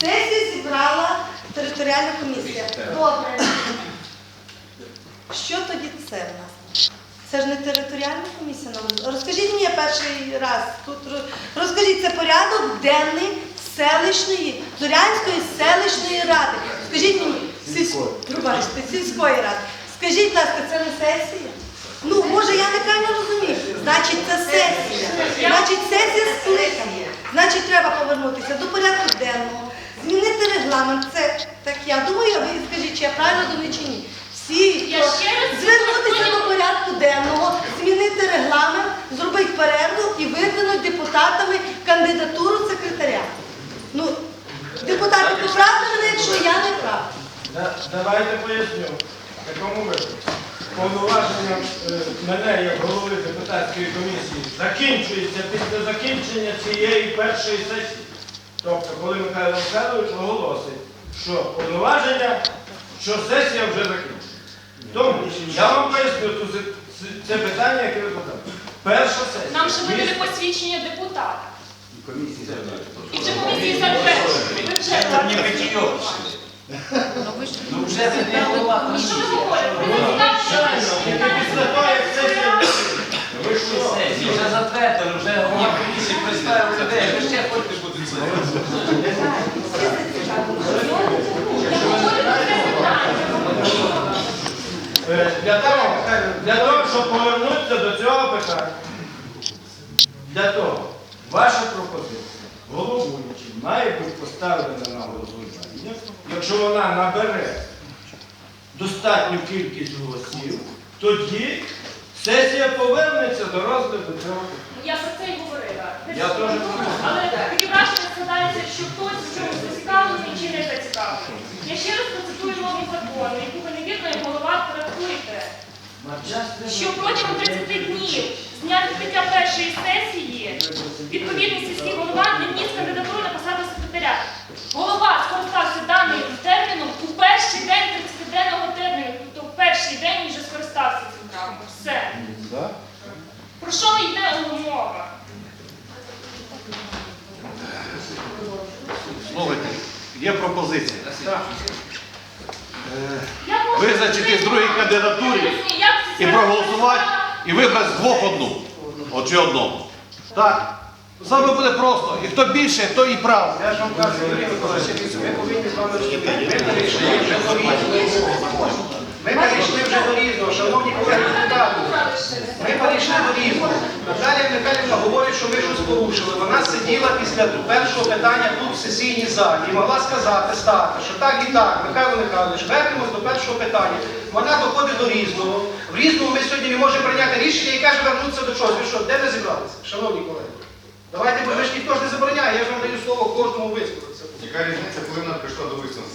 Сесію зібрала територіальна комісія. Добре. Що тоді це в нас? Це ж не територіальна комісія нам. Розкажіть мені перший раз тут розкажіть, це порядок денний селищної, Зорянської селищної ради. Скажіть мені, сільської, пробачте, сільської ради. Скажіть, будь ласка, це не сесія? Ну, може, я неправильно розумію. Значить, це сесія. Значить, сесія скликана. Значить, треба повернутися до порядку денного, регламент. Це так я думаю, а ви скажіть, чи я правильно думаю, чи ні. Всі, хто звернутися до порядку денного, змінити регламент, зробити перерву і видвинути депутатами кандидатуру секретаря. Ну, депутати, поправте мене, якщо я не прав. Да- Давайте поясню. В такому випадку. Повноваження е, мене як голови депутатської комісії закінчується після закінчення цієї першої сесії. Тобто, коли Михайло Михайлович оголосить, що повноваження, що сесія вже закінчена. Тому я вам поясню це питання, яке ви задали. Перша сесія. Нам ще видали міста- посвідчення депутата. Комісії. І вже комісії затверджують. Ви вже Не питье. Ну вже це не голова І що ви говорите? Ви що сесія ви вже затвердили, вже голова комісії представив людей. Ви ще хочете бути це? Я говорю про це питання. Е, Для того, для того, щоб повернутися до цього питання, для того, ваша пропозиція, головуючий, має бути поставлена на голосування, якщо вона набере достатню кількість голосів, тоді сесія повернеться до розгляду цього питання. Я про це й говорила. Я теж. Але таке враження складається, що хтось в чомусь зацікавлений чи не зацікавлений. Я ще раз процитую новий закон, який ви невірно як голова трактуєте. Що протягом 30 днів з дня відкриття першої сесії відповідний сільський голова не вніс кандидатуру на посаду секретаря. Голова скористався даним терміном у перший день 30-денного терміну, тобто в перший день він вже скористався цим правом. Все. Про що йде мова? Слухайте, є пропозиція. Визначити з другої кандидатури Як це І проголосувати, і вибрати з двох одну. От чи одному. Так. Саме буде просто. І хто більше, то і прав. Я ж вам кажу, ми повинні з вами розуміти. Ми перейшли вже до різного. Ми перейшли вже до різного, шановні колеги депутати. Ми туризму. Наталія Михайлівна говорить, що ми щось порушили. Вона сиділа після першого питання тут в сесійній залі і могла сказати, стати, що так і так, Михайло Михайлович, вернемось до першого питання. Вона доходить до різного. В різному ми сьогодні не можемо прийняти рішення і каже, вернутися до чогось. Ви що, де ви зібралися, шановні колеги? Давайте, ви ж ніхто ж не забороняє, я ж вам даю слово кожному висловитися. Яка різниця, коли прийшла до висновку?